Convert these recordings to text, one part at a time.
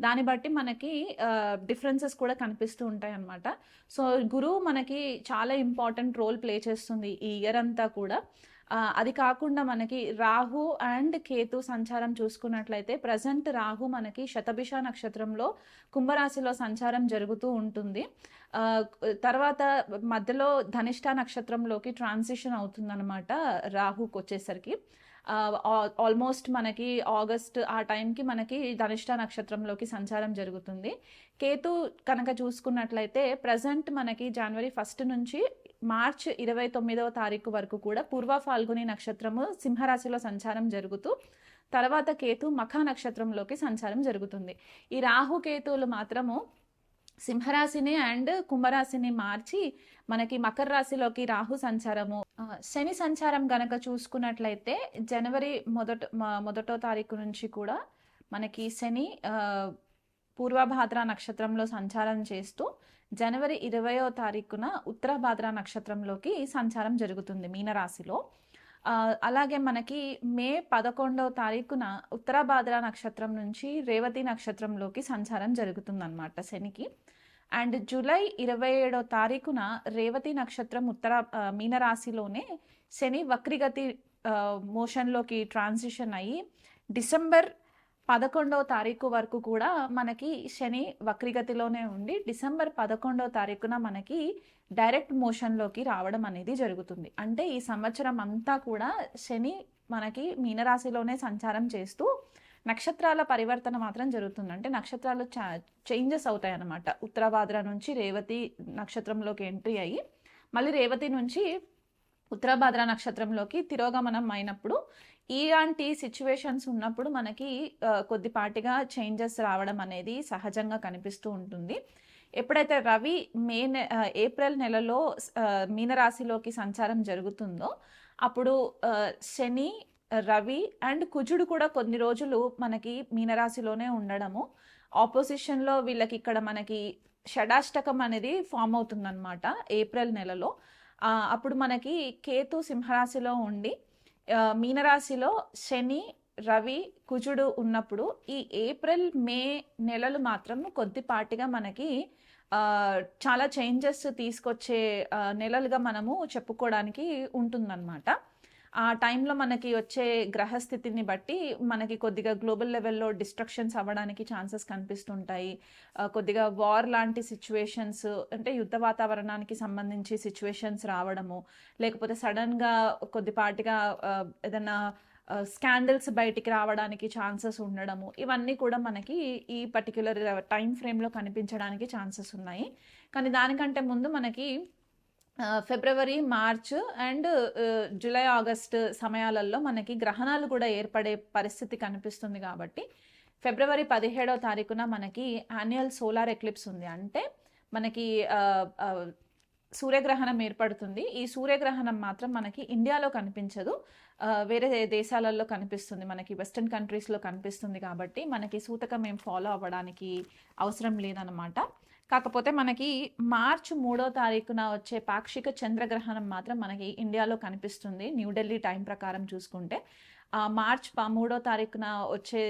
దాన్ని బట్టి మనకి డిఫరెన్సెస్ కూడా కనిపిస్తూ ఉంటాయి అన్నమాట. సో గురువు మనకి చాలా ఇంపార్టెంట్ రోల్ ప్లే చేస్తుంది ఈ ఇయర్ అంతా కూడా. అది కాకుండా మనకి రాహు అండ్ కేతు సంచారం చూసుకున్నట్లయితే ప్రజెంట్ రాహు మనకి శతభిష నక్షత్రంలో కుంభరాశిలో సంచారం జరుగుతూ ఉంటుంది. తర్వాత మధ్యలో ధనిష్ట నక్షత్రంలోకి ట్రాన్సిషన్ అవుతుందన్నమాట రాహుకి వచ్చేసరికి. ఆల్మోస్ట్ మనకి ఆగస్ట్ ఆ టైంకి మనకి ధనిష్ట నక్షత్రంలోకి సంచారం జరుగుతుంది. కేతు కనుక చూసుకున్నట్లయితే ప్రజెంట్ మనకి జనవరి ఫస్ట్ నుంచి మార్చ్ ఇరవై తొమ్మిదవ తారీఖు వరకు కూడా పూర్వ ఫాల్గుని నక్షత్రము సింహరాశిలో సంచారం జరుగుతూ తర్వాత కేతు మఖ నక్షత్రంలోకి సంచారం జరుగుతుంది. ఈ రాహు కేతువులు మాత్రము సింహరాశిని అండ్ కుంభరాశిని మార్చి మనకి మకర రాశిలోకి రాహు సంచారము శని సంచారం గనక చూసుకున్నట్లయితే జనవరి మొదట మొదటో తారీఖు నుంచి కూడా మనకి శని పూర్వభాద్ర నక్షత్రంలో సంచారం చేస్తూ జనవరి ఇరవయో తారీఖున ఉత్తరభాద్ర నక్షత్రంలోకి సంచారం జరుగుతుంది మీనరాశిలో. అలాగే మనకి మే పదకొండవ తారీఖున ఉత్తరాభాద్ర నక్షత్రం నుంచి రేవతి నక్షత్రంలోకి సంచారం జరుగుతుందన్నమాట శనికి. అండ్ జూలై ఇరవై ఏడో తారీఖున రేవతి నక్షత్రం ఉత్తర మీనరాశిలోనే శని వక్రిగతి మోషన్లోకి ట్రాన్సిషన్ అయ్యి డిసెంబర్ పదకొండవ తారీఖు వరకు కూడా మనకి శని వక్రిగతిలోనే ఉండి డిసెంబర్ పదకొండవ తారీఖున మనకి డైరెక్ట్ మోషన్లోకి రావడం అనేది జరుగుతుంది. అంటే ఈ సంవత్సరం అంతా కూడా శని మనకి మీనరాశిలోనే సంచారం చేస్తూ నక్షత్రాల పరివర్తన మాత్రం జరుగుతుంది. అంటే నక్షత్రాలు చేంజెస్ అవుతాయి అన్నమాట ఉత్తరాభాద్ర నుంచి రేవతి నక్షత్రంలోకి ఎంట్రీ అయ్యి మళ్ళీ రేవతి నుంచి ఉత్తరాభాద్ర నక్షత్రంలోకి తిరోగమనం అయినప్పుడు ఇలాంటి సిచ్యువేషన్స్ ఉన్నప్పుడు మనకి కొద్దిపాటిగా చేంజెస్ రావడం అనేది సహజంగా కనిపిస్తూ ఉంటుంది. ఎప్పుడైతే రవి మే నె ఏప్రిల్ నెలలో మీనరాశిలోకి సంచారం జరుగుతుందో అప్పుడు శని రవి అండ్ కుజుడు కూడా కొన్ని రోజులు మనకి మీనరాశిలోనే ఉండడము. ఆపోజిషన్లో వీళ్ళకి ఇక్కడ మనకి షడాష్టకం అనేది ఫామ్ అవుతుందన్నమాట ఏప్రిల్ నెలలో. అప్పుడు మనకి కేతు సింహరాశిలో ఉండి మీనరాశిలో శని రవి కుజుడు ఉన్నప్పుడు ఈ ఏప్రిల్ మే నెలలు మాత్రం కొద్దిపాటిగా మనకి చాలా చేంజెస్ తీసుకొచ్చే నెలలుగా మనము చెప్పుకోవడానికి ఉంటుందన్నమాట. ఆ టైంలో మనకి వచ్చే గ్రహస్థితిని బట్టి మనకి కొద్దిగా గ్లోబల్ లెవెల్లో డిస్ట్రక్షన్స్ అవ్వడానికి ఛాన్సెస్ కనిపిస్తుంటాయి. కొద్దిగా వార్ లాంటి సిచ్యువేషన్స్ అంటే యుద్ధ వాతావరణానికి సంబంధించి సిచ్యువేషన్స్ రావడము లేకపోతే సడన్గా కొద్దిపాటిగా ఏదైనా స్కాండల్స్ బయటికి రావడానికి ఛాన్సెస్ ఉండడము ఇవన్నీ కూడా మనకి ఈ పర్టిక్యులర్ టైం ఫ్రేమ్లో కనిపించడానికి ఛాన్సెస్ ఉన్నాయి. కానీ దానికంటే ముందు మనకి February March and July August సమయాలలో మనకి గ్రహణాలు కూడా ఏర్పడే పరిస్థితి కనిపిస్తుంది కాబట్టి ఫిబ్రవరి పదిహేడవ తారీఖున మనకి యాన్యువల్ సోలార్ ఎక్లిప్స్ ఉంది. అంటే మనకి సూర్యగ్రహణం ఏర్పడుతుంది. ఈ సూర్యగ్రహణం మాత్రం మనకి ఇండియాలో కనిపించదు. వేరే దేశాలలో కనిపిస్తుంది. మనకి వెస్ట్రన్ కంట్రీస్లో కనిపిస్తుంది కాబట్టి మనకి సూతకం ఏం ఫాలో అవ్వడానికి అవసరం లేదనమాట కాకపోతే మనకి మార్చ్ మూడో తారీఖున వచ్చే పాక్షిక చంద్రగ్రహణం మాత్రం మనకి ఇండియాలో కనిపిస్తుంది న్యూఢిల్లీ టైం ప్రకారం చూసుకుంటే. ఆ మార్చ్ మూడో తారీఖున వచ్చే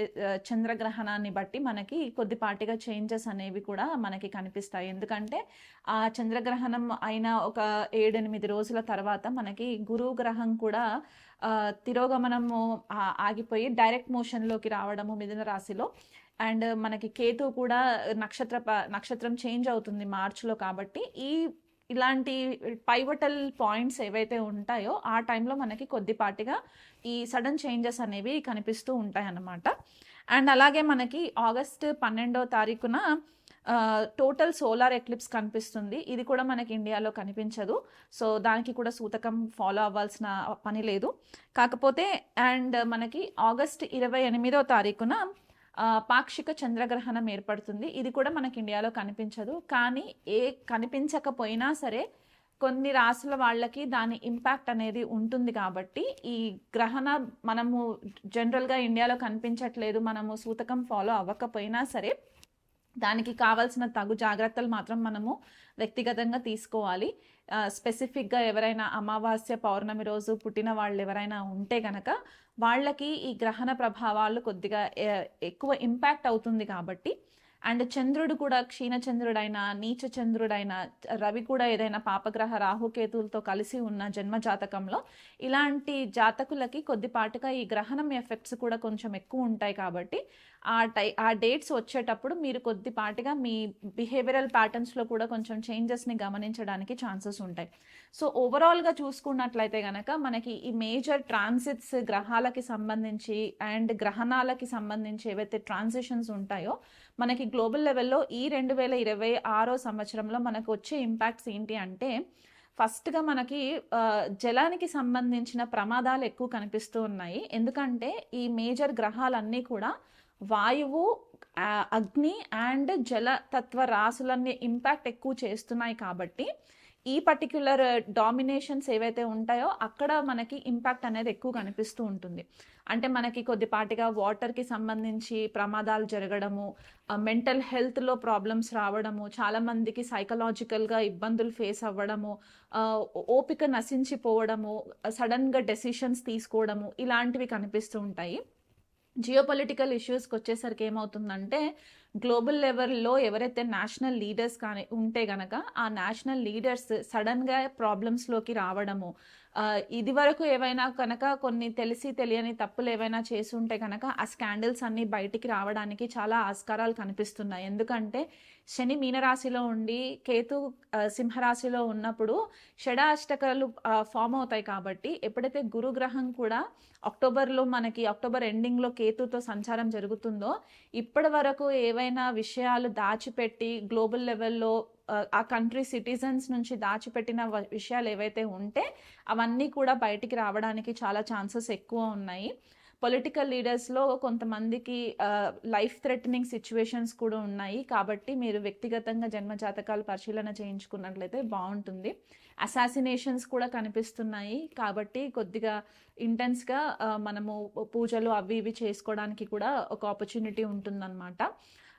చంద్రగ్రహణాన్ని బట్టి మనకి కొద్దిపాటిగా చేంజెస్ అనేవి కూడా మనకి కనిపిస్తాయి. ఎందుకంటే ఆ చంద్రగ్రహణం అయిన ఒక ఏడెనిమిది రోజుల తర్వాత మనకి గురువు గ్రహం కూడా తిరోగమనము ఆగిపోయి డైరెక్ట్ మోషన్లోకి రావడము మిథున రాశిలో అండ్ మనకి కేతు కూడా నక్షత్ర ప- నక్షత్రం చేంజ్ అవుతుంది మార్చ్లో కాబట్టి ఈ ఇలాంటి పైవటల్ పాయింట్స్ ఏవైతే ఉంటాయో ఆ టైంలో మనకి కొద్దిపాటిగా ఈ సడన్ చేంజెస్ అనేవి కనిపిస్తూ ఉంటాయి అన్నమాట అండ్ అలాగే మనకి ఆగస్ట్ పన్నెండో తారీఖున టోటల్ సోలార్ ఎక్లిప్స్ కనిపిస్తుంది. ఇది కూడా మనకి ఇండియాలో కనిపించదు. సో దానికి కూడా సూతకం ఫాలో అవ్వాల్సిన పని లేదు. కాకపోతే అండ్ మనకి ఆగస్ట్ ఇరవై ఎనిమిదో తారీఖున పాక్షిక చంద్రగ్రహణం ఏర్పడుతుంది. ఇది కూడా మనకి ఇండియాలో కనిపించదు. కానీ ఏ కనిపించకపోయినా సరే కొన్ని రాసుల వాళ్ళకి దాని ఇంపాక్ట్ అనేది ఉంటుంది కాబట్టి ఈ గ్రహణ మనము జనరల్గా ఇండియాలో కనిపించట్లేదు. మనము సూతకం ఫాలో అవ్వకపోయినా సరే దానికి కావాల్సిన తగు జాగ్రత్తలు మాత్రం మనము వ్యక్తిగతంగా తీసుకోవాలి. స్పెసిఫిక్గా ఎవరైనా అమావాస్య పౌర్ణమి రోజు పుట్టిన వాళ్ళు ఎవరైనా ఉంటే గనక వాళ్ళకి ఈ గ్రహణ ప్రభావాలు కొద్దిగా ఎక్కువ ఇంపాక్ట్ అవుతుంది కాబట్టి అండ్ చంద్రుడు కూడా క్షీణచంద్రుడైనా నీచ చంద్రుడైనా రవి కూడా ఏదైనా పాపగ్రహ రాహుకేతులతో కలిసి ఉన్న జన్మ జాతకంలో ఇలాంటి జాతకులకి కొద్దిపాటుగా ఈ గ్రహణం ఎఫెక్ట్స్ కూడా కొంచెం ఎక్కువ ఉంటాయి కాబట్టి ఆ టై ఆ డేట్స్ వచ్చేటప్పుడు మీరు కొద్దిపాటిగా మీ బిహేవియరల్ ప్యాటర్న్స్లో కూడా కొంచెం చేంజెస్ని గమనించడానికి ఛాన్సెస్ ఉంటాయి. సో ఓవరాల్గా చూసుకున్నట్లయితే కనుక మనకి ఈ మేజర్ ట్రాన్సిట్స్ గ్రహాలకి సంబంధించి అండ్ గ్రహణాలకి సంబంధించి ఏవైతే ట్రాన్సిషన్స్ ఉంటాయో మనకి గ్లోబల్ లెవెల్లో ఈ రెండు వేల ఇరవై ఆరో సంవత్సరంలో మనకు వచ్చే ఇంపాక్ట్స్ ఏంటి అంటే ఫస్ట్గా మనకి జలానికి సంబంధించిన ప్రమాదాలు ఎక్కువ కనిపిస్తూ ఉన్నాయి. ఎందుకంటే ఈ మేజర్ గ్రహాలన్నీ కూడా వాయువు అగ్ని అండ్ జల తత్వ రాసులన్నీ ఇంపాక్ట్ ఎక్కువ చేస్తున్నాయి కాబట్టి ఈ పర్టిక్యులర్ డామినేషన్స్ uh, ఏవైతే ఉంటాయో అక్కడ మనకి ఇంపాక్ట్ అనేది ఎక్కువ కనిపిస్తూ ఉంటుంది. అంటే మనకి కొద్దిపాటిగా వాటర్కి సంబంధించి ప్రమాదాలు జరగడము మెంటల్ హెల్త్లో ప్రాబ్లమ్స్ రావడము చాలామందికి సైకలాజికల్గా ఇబ్బందులు ఫేస్ అవ్వడము ఓపిక నశించిపోవడము సడన్గా డెసిషన్స్ తీసుకోవడము ఇలాంటివి కనిపిస్తూ ఉంటాయి. జియోపొలిటికల్ ఇష్యూస్కి వచ్చేసరికి ఏమవుతుందంటే గ్లోబల్ లెవెల్లో ఎవరైతే నేషనల్ లీడర్స్ కానీ ఉంటే గనక ఆ నేషనల్ లీడర్స్ సడన్గా ప్రాబ్లమ్స్లోకి రావడము ఇది వరకు ఏవైనా కనుక కొన్ని తెలిసి తెలియని తప్పులు ఏవైనా చేసి ఉంటే కనుక ఆ స్కాండల్స్ అన్ని బయటికి రావడానికి చాలా ఆస్కారాలు కనిపిస్తున్నాయి. ఎందుకంటే శని మీనరాశిలో ఉండి కేతు సింహరాశిలో ఉన్నప్పుడు షడాష్టకాలు ఫామ్ అవుతాయి కాబట్టి ఎప్పుడైతే గురుగ్రహం కూడా అక్టోబర్లో మనకి అక్టోబర్ ఎండింగ్లో కేతుతో సంచారం జరుగుతుందో ఇప్పటి వరకు ఏవైనా విషయాలు దాచిపెట్టి గ్లోబల్ లెవెల్లో ఆ, కంట్రీ సిటిజన్స్ నుంచి దాచిపెట్టిన విషయాలు ఏవైతే ఉంటే అవన్నీ కూడా బయటికి రావడానికి చాలా ఛాన్సెస్ ఎక్కువ ఉన్నాయి. పొలిటికల్ లీడర్స్లో కొంతమందికి లైఫ్ థ్రెటనింగ్ సిచ్యువేషన్స్ కూడా ఉన్నాయి. కాబట్టి మీరు వ్యక్తిగతంగా జన్మ జాతకాలు పరిశీలన చేయించుకున్నట్లయితే బాగుంటుంది. అసాసినేషన్స్ కూడా కనిపిస్తున్నాయి. కాబట్టి కొద్దిగా ఇంటెన్స్గా మనము పూజలు అవి ఇవి చేసుకోవడానికి కూడా ఒక ఆపర్చునిటీ ఉంటుందన్నమాట.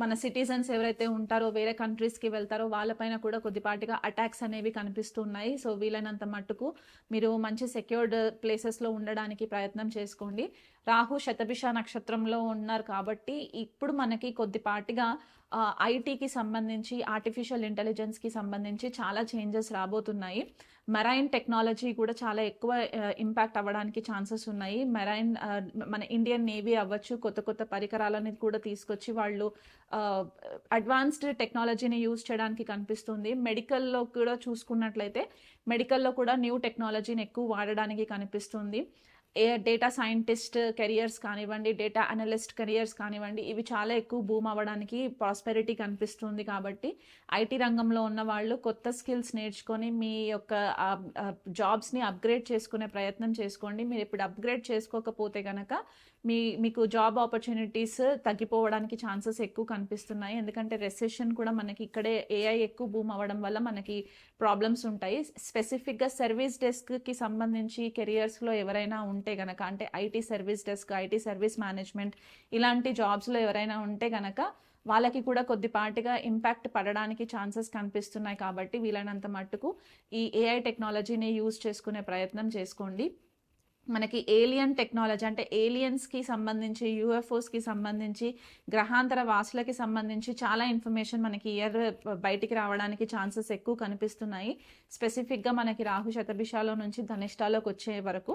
మన సిటిజన్స్ ఎవరైతే ఉంటారో వేరే కంట్రీస్కి వెళ్తారో వాళ్ళపైన కూడా కొద్దిపాటిగా అటాక్స్ అనేవి కనిపిస్తున్నాయి. సో వీలైనంత మట్టుకు మీరు మంచి సెక్యూర్డ్ ప్లేసెస్లో ఉండడానికి ప్రయత్నం చేసుకోండి. రాహు శతభిష నక్షత్రంలో ఉన్నారు కాబట్టి ఇప్పుడు మనకి కొద్దిపాటిగా ఐటీకి సంబంధించి ఆర్టిఫిషియల్ ఇంటెలిజెన్స్కి సంబంధించి చాలా చేంజెస్ రాబోతున్నాయి. మెరైన్ టెక్నాలజీ కూడా చాలా ఎక్కువ ఇంపాక్ట్ అవ్వడానికి ఛాన్సెస్ ఉన్నాయి. మెరైన్ మన ఇండియన్ నేవీ అవ్వచ్చు కొత్త కొత్త పరికరాలని కూడా తీసుకొచ్చి వాళ్ళు అడ్వాన్స్డ్ టెక్నాలజీని యూజ్ చేయడానికి కనిపిస్తుంది. మెడికల్లో కూడా చూసుకున్నట్లయితే మెడికల్లో కూడా న్యూ టెక్నాలజీని ఎక్కువ వాడడానికి కనిపిస్తుంది. ఏ డేటా సైంటిస్ట్ కెరియర్స్ కానివ్వండి డేటా అనలిస్ట్ కెరియర్స్ కానివ్వండి ఇవి చాలా ఎక్కువ బూమ్ అవ్వడానికి ప్రాస్పెరిటీ కనిపిస్తుంది కాబట్టి ఐటీ రంగంలో ఉన్న వాళ్ళు కొత్త స్కిల్స్ నేర్చుకొని మీ యొక్క జాబ్స్ని అప్గ్రేడ్ చేసుకునే ప్రయత్నం చేసుకోండి. మీరు ఇప్పుడు అప్గ్రేడ్ చేసుకోకపోతే కనుక మీ మీకు జాబ్ ఆపర్చునిటీస్ తగ్గిపోవడానికి ఛాన్సెస్ ఎక్కువ కనిపిస్తున్నాయి. ఎందుకంటే రెసెషన్ కూడా మనకి ఇక్కడే ఏఐ ఎక్కువ బూమ్ అవ్వడం వల్ల మనకి ప్రాబ్లమ్స్ ఉంటాయి. స్పెసిఫిక్గా సర్వీస్ డెస్క్కి సంబంధించి కెరియర్స్లో ఎవరైనా ఉంటే గనక అంటే IT service desk IT service management ఇలాంటి జాబ్స్లో ఎవరైనా ఉంటే కనుక వాళ్ళకి కూడా కొద్దిపాటిగా ఇంపాక్ట్ పడడానికి ఛాన్సెస్ కనిపిస్తున్నాయి కాబట్టి వీలైనంత మట్టుకు ఈ ఏఐ టెక్నాలజీని యూజ్ చేసుకునే ప్రయత్నం చేసుకోండి. మనకి ఏలియన్ టెక్నాలజీ అంటే ఏలియన్స్కి సంబంధించి యూఎఫ్ఓస్కి సంబంధించి గ్రహాంతర వాసులకి సంబంధించి చాలా ఇన్ఫర్మేషన్ మనకి ఇయర్ బయటికి రావడానికి ఛాన్సెస్ ఎక్కువ కనిపిస్తున్నాయి. స్పెసిఫిక్గా మనకి రాహు శతభిషాలో నుంచి ధనిష్టాలోకి వచ్చే వరకు.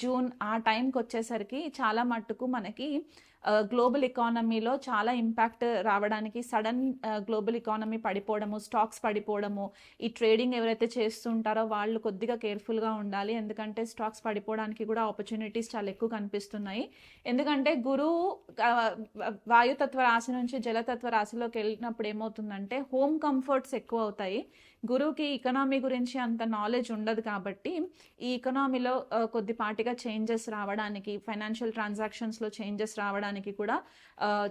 జూన్ ఆ టైంకి వచ్చేసరికి చాలా మట్టుకు మనకి గ్లోబల్ ఎకానమీలో చాలా ఇంపాక్ట్ రావడానికి సడన్ గ్లోబల్ ఎకానమీ పడిపోవడము స్టాక్స్ పడిపోవడము ఈ ట్రేడింగ్ ఎవరైతే చేస్తుంటారో వాళ్ళు కొద్దిగా కేర్ఫుల్గా ఉండాలి. ఎందుకంటే స్టాక్స్ పడిపోవడానికి కూడా ఆపర్చునిటీస్ చాలా ఎక్కువ కనిపిస్తున్నాయి. ఎందుకంటే గురువు వాయుతత్వ రాశి నుంచి జలతత్వ రాశిలోకి వెళ్ళినప్పుడు ఏమవుతుందంటే హోమ్ కంఫర్ట్స్ ఎక్కువ అవుతాయి. గురువుకి ఎకనామీ గురించి అంత నాలెడ్జ్ ఉండదు కాబట్టి ఈ ఎకనామీలో కొద్దిపాటి ఆటోమేటిక్గా చేంజెస్ రావడానికి ఫైనాన్షియల్ ట్రాన్సాక్షన్స్లో చేంజెస్ రావడానికి కూడా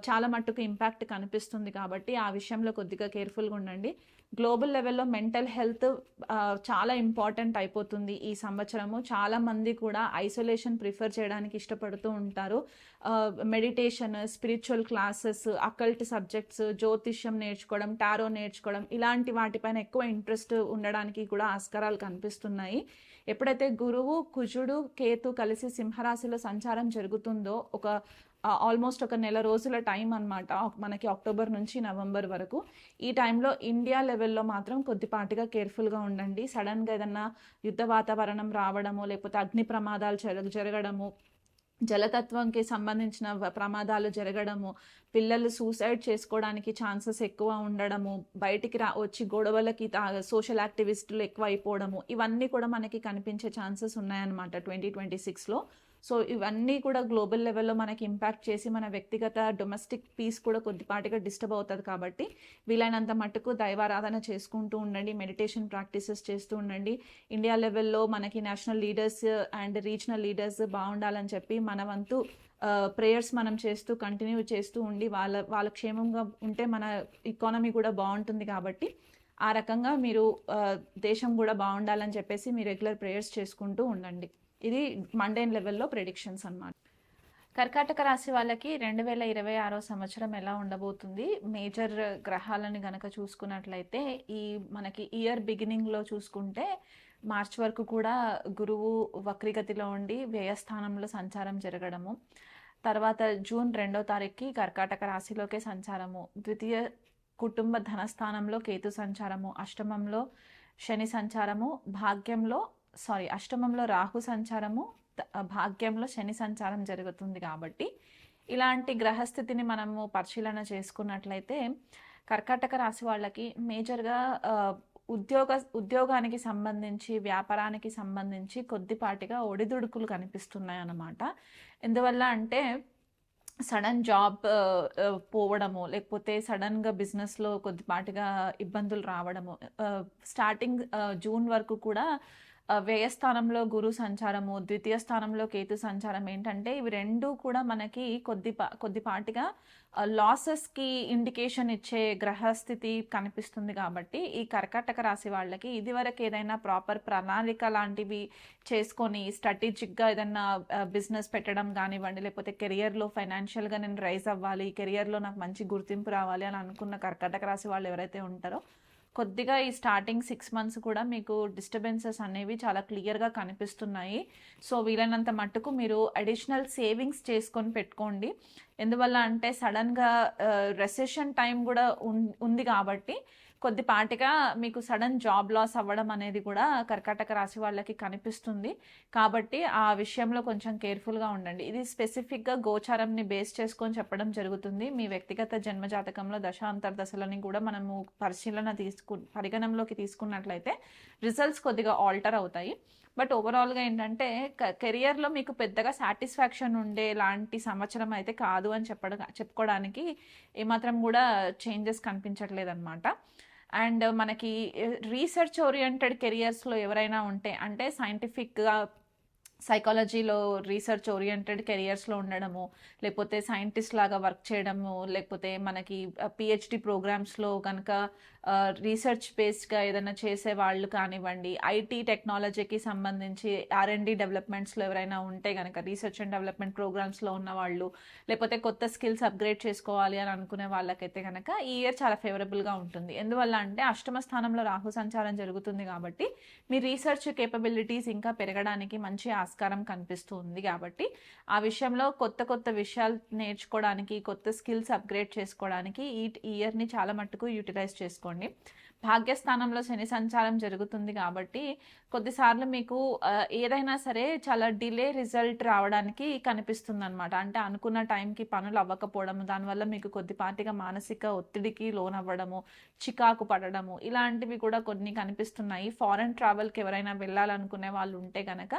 చాలా మట్టుకు ఇంపాక్ట్ కనిపిస్తుంది కాబట్టి ఆ విషయంలో కొద్దిగా కేర్ఫుల్గా ఉండండి. గ్లోబల్ లెవెల్లో మెంటల్ హెల్త్ చాలా ఇంపార్టెంట్ అయిపోతుంది ఈ సంవత్సరము. చాలా మంది కూడా ఐసోలేషన్ ప్రిఫర్ చేయడానికి ఇష్టపడుతూ ఉంటారు. Meditation spiritual classes occult subjects జ్యోతిష్యం నేర్చుకోవడం టారో నేర్చుకోవడం ఇలాంటి వాటిపైన ఎక్కువ ఇంట్రెస్ట్ ఉండడానికి కూడా ఆస్కారాలు కనిపిస్తున్నాయి. ఎప్పుడైతే గురువు కుజుడు కేతు కలిసి సింహరాశిలో సంచారం జరుగుతుందో ఒక ఆల్మోస్ట్ ఒక నెల రోజుల టైం అన్నమాట. మనకి అక్టోబర్ నుంచి నవంబర్ వరకు. ఈ టైంలో ఇండియా లెవెల్లో మాత్రం కొద్దిపాటిగా కేర్ఫుల్గా ఉండండి. సడన్గా ఏదన్నా యుద్ధ వాతావరణం రావడము లేకపోతే అగ్ని ప్రమాదాలు జరగ జరగడము జలతత్వంకి సంబంధించిన ప్రమాదాలు జరగడము పిల్లలు సూసైడ్ చేసుకోవడానికి ఛాన్సెస్ ఎక్కువ ఉండడము బయటికి రా వచ్చి గొడవలకి సోషల్ యాక్టివిస్టులు ఎక్కువ అయిపోవడము ఇవన్నీ కూడా మనకి కనిపించే ఛాన్సెస్ ఉన్నాయన్నమాట ట్వంటీ ట్వంటీ సిక్స్లో సో ఇవన్నీ కూడా గ్లోబల్ లెవెల్లో మనకి ఇంపాక్ట్ చేసి మన వ్యక్తిగత డొమెస్టిక్ పీస్ కూడా కొద్దిపాటిగా డిస్టర్బ్ అవుతుంది కాబట్టి వీలైనంత మట్టుకు దైవారాధన చేసుకుంటూ ఉండండి మెడిటేషన్ ప్రాక్టీసెస్ చేస్తూ ఉండండి. ఇండియా లెవెల్లో మనకి national leaders and regional leaders బాగుండాలని చెప్పి మన వంతు ప్రేయర్స్ మనం చేస్తూ కంటిన్యూ చేస్తూ ఉండి వాళ్ళ వాళ్ళ క్షేమంగా ఉంటే మన ఎకానమీ కూడా బాగుంటుంది కాబట్టి ఆ రకంగా మీరు దేశం కూడా బాగుండాలని చెప్పేసి మీ రెగ్యులర్ ప్రేయర్స్ చేసుకుంటూ ఉండండి. ఇది మండేన్ లెవెల్లో ప్రెడిక్షన్స్ అన్నమాట. కర్కాటక రాశి వాళ్ళకి రెండు వేల ఇరవై ఆరో సంవత్సరం ఎలా ఉండబోతుంది? మేజర్ గ్రహాలను గనక చూసుకున్నట్లయితే ఈ మనకి ఇయర్ బిగినింగ్లో చూసుకుంటే మార్చ్ వరకు కూడా గురువు వక్రిగతిలో ఉండి వ్యయస్థానంలో సంచారం జరగడము. తర్వాత జూన్ రెండో తారీఖుకి కర్కాటక రాశిలోకే సంచారము. ద్వితీయ కుటుంబ ధనస్థానంలో కేతు సంచారము. అష్టమంలో శని సంచారము. భాగ్యంలో సారీ అష్టమంలో రాహు సంచారము త- భాగ్యంలో శని సంచారం జరుగుతుంది కాబట్టి ఇలాంటి గ్రహస్థితిని మనము పరిశీలన చేసుకున్నట్లయితే కర్కాటక రాశి వాళ్ళకి మేజర్గా ఉద్యోగ ఉద్యోగానికి సంబంధించి వ్యాపారానికి సంబంధించి కొద్దిపాటిగా ఒడిదుడుకులు కనిపిస్తున్నాయి అన్నమాట ఎందువల్ల అంటే సడన్ జాబ్ పోవడము లేకపోతే సడన్గా బిజినెస్లో కొద్దిపాటిగా ఇబ్బందులు రావడము స్టార్టింగ్ జూన్ వరకు కూడా వ్యయస్థానంలో గురు సంచారము ద్వితీయ స్థానంలో కేతు సంచారం ఏంటంటే ఇవి రెండు కూడా మనకి కొద్ది కొద్దిపాటిగా లాసెస్కి ఇండికేషన్ ఇచ్చే గ్రహస్థితి కనిపిస్తుంది కాబట్టి ఈ కర్కాటక రాశి వాళ్ళకి ఇదివరకు ఏదైనా ప్రాపర్ ప్రణాళిక లాంటివి చేసుకొని స్ట్రాటజిక్గా ఏదైనా బిజినెస్ పెట్టడం కానివ్వండి లేకపోతే కెరియర్లో ఫైనాన్షియల్గా నేను రైజ్ అవ్వాలి కెరియర్లో నాకు మంచి గుర్తింపు రావాలి అని అనుకున్న కర్కాటక రాశి వాళ్ళు ఎవరైతే ఉంటారో కొద్దిగా ఈ స్టార్టింగ్ సిక్స్ మంత్స్ కూడా మీకు డిస్టర్బెన్సెస్ అనేవి చాలా క్లియర్గా కనిపిస్తున్నాయి. సో వీలైనంత మట్టుకు మీరు అడిషనల్ సేవింగ్స్ చేసుకొని పెట్టుకోండి. ఎందువల్ల అంటే సడన్గా రెసెషన్ టైం కూడా ఉంది కాబట్టి కొద్దిపాటిగా మీకు సడన్ జాబ్ లాస్ అవ్వడం అనేది కూడా కర్కాటక రాశి వాళ్ళకి కనిపిస్తుంది. కాబట్టి ఆ విషయంలో కొంచెం కేర్ఫుల్గా ఉండండి. ఇది స్పెసిఫిక్గా గోచారంని బేస్ చేసుకొని చెప్పడం జరుగుతుంది. మీ వ్యక్తిగత జన్మజాతకంలో దశ అంతర్దశలని కూడా మనము పరిశీలన తీసుకు పరిగణంలోకి తీసుకున్నట్లయితే రిజల్ట్స్ కొద్దిగా ఆల్టర్ అవుతాయి. బట్ ఓవరాల్గా ఏంటంటే కెరియర్లో మీకు పెద్దగా సాటిస్ఫాక్షన్ ఉండే లాంటి సంవత్సరం అయితే కాదు అని చెప్పడం చెప్పుకోవడానికి ఏమాత్రం కూడా చేంజెస్ కనిపించట్లేదు అనమాట అండ్ మనకి రీసెర్చ్ ఓరియంటెడ్ కెరియర్స్లో ఎవరైనా ఉంటే అంటే సైంటిఫిక్గా సైకాలజీలో రీసెర్చ్ ఓరియంటెడ్ కెరియర్స్లో ఉండడము లేకపోతే సైంటిస్ట్ లాగా వర్క్ చేయడము లేకపోతే మనకి పిహెచ్డి ప్రోగ్రామ్స్లో కనుక రీసెర్చ్ బేస్డ్గా ఏదైనా చేసే వాళ్ళు కానివ్వండి ఐటీ టెక్నాలజీకి సంబంధించి ఆర్ఎండి డెవలప్మెంట్స్లో ఎవరైనా ఉంటే కనుక రీసెర్చ్ అండ్ డెవలప్మెంట్ ప్రోగ్రామ్స్లో ఉన్న వాళ్ళు లేకపోతే కొత్త స్కిల్స్ అప్గ్రేడ్ చేసుకోవాలి అని అనుకునే వాళ్ళకైతే కనుక ఈ ఇయర్ చాలా ఫేవరబుల్గా ఉంటుంది. ఎందువల్ల అంటే అష్టమ స్థానంలో రాహు సంచారం జరుగుతుంది కాబట్టి మీ రీసెర్చ్ కేపబిలిటీస్ ఇంకా పెరగడానికి మంచి ఆస్కారం కనిపిస్తుంది కాబట్టి ఆ విషయంలో కొత్త కొత్త విషయాలు నేర్చుకోవడానికి కొత్త స్కిల్స్ అప్గ్రేడ్ చేసుకోవడానికి ఈ ఇయర్ని చాలా మట్టుకు యూటిలైజ్ చేసుకోండి. చేసుకోండి. భాగ్యస్థానంలో శని సంచారం జరుగుతుంది కాబట్టి కొద్దిసార్లు మీకు ఏదైనా సరే చాలా డిలే రిజల్ట్ రావడానికి కనిపిస్తుంది అనమాట అంటే అనుకున్న టైంకి పనులు అవ్వకపోవడం దానివల్ల మీకు కొద్దిపాటిగా మానసిక ఒత్తిడికి లోనవ్వడము చికాకు పడడము ఇలాంటివి కూడా కొన్ని కనిపిస్తున్నాయి. ఫారెన్ ట్రావెల్కి ఎవరైనా వెళ్ళాలనుకునే వాళ్ళు ఉంటే కనుక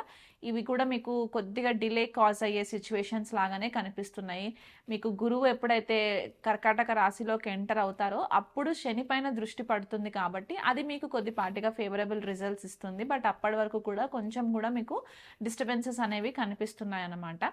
ఇవి కూడా మీకు కొద్దిగా డిలే కాజ్ అయ్యే సిచ్యువేషన్స్ లాగానే కనిపిస్తున్నాయి. మీకు గురువు ఎప్పుడైతే కర్కాటక రాశిలోకి ఎంటర్ అవుతారో అప్పుడు శని పైన దృష్టి పడుతుంది కాబట్టి అది మీకు కొద్దిపాటిగా ఫేవరబుల్ రిజల్ట్స్ ఇస్తుంది. బట్ అప్పటి వరకు కూడా కొంచెం కూడా మీకు డిస్టర్బెన్సెస్ అనేవి కనిపిస్తున్నాయి అన్నమాట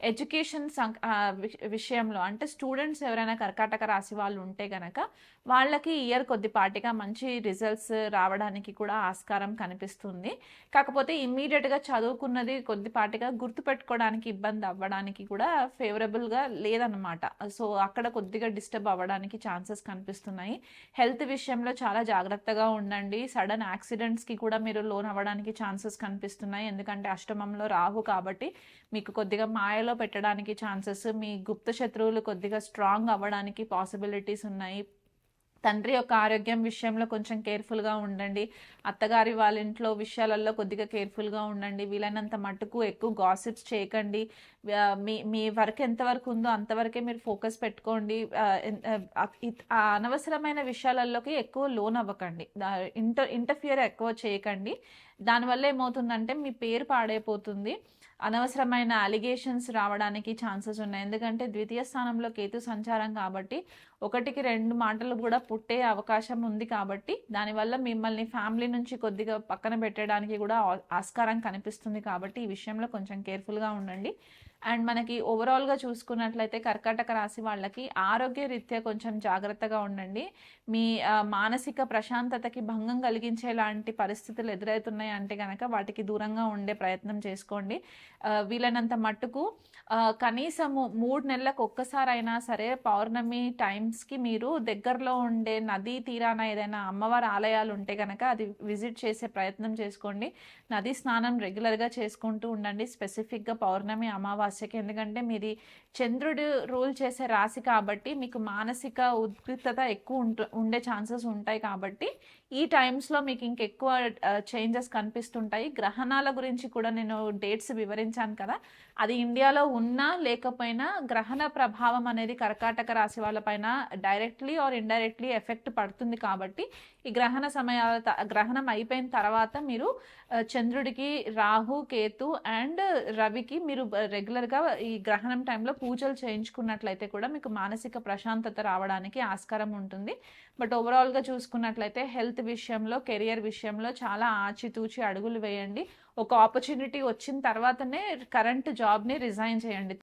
ఎడ్యుకేషన్ సం- విషయంలో అంటే స్టూడెంట్స్ ఎవరైనా కర్కాటక రాశి వాళ్ళు ఉంటే గనక వాళ్ళకి ఇయర్ కొద్దిపాటిగా మంచి రిజల్ట్స్ రావడానికి కూడా ఆస్కారం కనిపిస్తుంది. కాకపోతే ఇమ్మీడియట్గా చదువుకున్నది కొద్దిపాటిగా గుర్తుపెట్టుకోవడానికి ఇబ్బంది అవ్వడానికి కూడా ఫేవరబుల్గా లేదన్నమాట. సో అక్కడ కొద్దిగా డిస్టర్బ్ అవ్వడానికి ఛాన్సెస్ కనిపిస్తున్నాయి. హెల్త్ విషయంలో చాలా జాగ్రత్తగా ఉండండి. సడన్ యాక్సిడెంట్స్కి కూడా మీరు లోన్ అవ్వడానికి ఛాన్సెస్ కనిపిస్తున్నాయి. ఎందుకంటే అష్టమంలో రాహు కాబట్టి మీకు కొద్దిగా స్థాయిలో పెట్టడానికి ఛాన్సెస్ మీ గుప్త శత్రువులు కొద్దిగా స్ట్రాంగ్ అవ్వడానికి పాసిబిలిటీస్ ఉన్నాయి. తండ్రి యొక్క ఆరోగ్యం విషయంలో కొంచెం కేర్ఫుల్గా ఉండండి. అత్తగారి వాళ్ళ ఇంట్లో విషయాలలో కొద్దిగా కేర్ఫుల్గా ఉండండి. వీలైనంత మట్టుకు ఎక్కువ గాసిప్స్ చేయకండి. మీ మీ వర్క్ ఎంతవరకు ఉందో అంతవరకే మీరు ఫోకస్ పెట్టుకోండి. అనవసరమైన విషయాలలోకి ఎక్కువ లోన్ అవ్వకండి. ఇంటర్ ఇంటర్ఫియర్ ఎక్కువ చేయకండి. దానివల్ల ఏమవుతుందంటే మీ పేరు పాడైపోతుంది. అనవసరమైన అలిగేషన్స్ రావడానికి ఛాన్సెస్ ఉన్నాయి. ఎందుకంటే ద్వితీయ స్థానంలో కేతు సంచారం కాబట్టి ఒకటికి రెండు మాటలు కూడా పుట్టే అవకాశం ఉంది కాబట్టి దానివల్ల మిమ్మల్ని ఫ్యామిలీ నుంచి కొద్దిగా పక్కన పెట్టడానికి కూడా ఆ- ఆస్కారం కనిపిస్తుంది కాబట్టి ఈ విషయంలో కొంచెం కేర్ఫుల్గా ఉండండి. అండ్ మనకి ఓవరాల్గా చూసుకున్నట్లయితే కర్కాటక రాశి వాళ్ళకి ఆరోగ్య రీత్యా కొంచెం జాగ్రత్తగా ఉండండి. మీ మానసిక ప్రశాంతతకి భంగం కలిగించేలాంటి పరిస్థితులు ఎదురవుతున్నాయి అంటే కనుక వాటికి దూరంగా ఉండే ప్రయత్నం చేసుకోండి. వీలైనంత మట్టుకు కనీసము మూడు నెలలకు ఒక్కసారైనా సరే పౌర్ణమి టైం టైమ్స్కి మీరు దగ్గరలో ఉండే నదీ తీరాన ఏదైనా అమ్మవారి ఆలయాలు ఉంటే కనుక అది విజిట్ చేసే ప్రయత్నం చేసుకోండి. నది స్నానం రెగ్యులర్గా చేసుకుంటూ ఉండండి. స్పెసిఫిక్గా పౌర్ణమి అమావాస్యకి. ఎందుకంటే మీది చంద్రుడు రూల్ చేసే రాశి కాబట్టి మీకు మానసిక ఉద్రిక్తత ఎక్కువ ఉంటు ఉండే ఛాన్సెస్ ఉంటాయి కాబట్టి ఈ టైమ్స్లో మీకు ఇంకెక్కువ చేంజెస్ కనిపిస్తుంటాయి. గ్రహణాల గురించి కూడా నేను డేట్స్ వివరించాను కదా. అది ఇండియాలో ఉన్నా లేకపోయినా గ్రహణ ప్రభావం అనేది కర్కాటక రాశి వాళ్ళపైన డైరెక్ట్లీ ఆర్ ఇండైరెక్ట్లీ ఎఫెక్ట్ పడుతుంది కాబట్టి ఈ గ్రహణ సమయాల గ్రహణం అయిపోయిన తర్వాత మీరు చంద్రుడికి రాహు కేతు అండ్ రవికి మీరు రెగ్యులర్గా ఈ గ్రహణం టైంలో పూజలు చేయించుకున్నట్లయితే కూడా మీకు మానసిక ప్రశాంతత రావడానికి ఆస్కారం ఉంటుంది. బట్ ఓవరాల్గా చూసుకున్నట్లయితే హెల్త్ విషయంలో కెరియర్ విషయంలో చాలా ఆచితూచి అడుగులు వేయండి. ఒక ఆపర్చునిటీ వచ్చిన తర్వాతనే కరెంట్ జాబ్ని రిజైన్ చేయండి.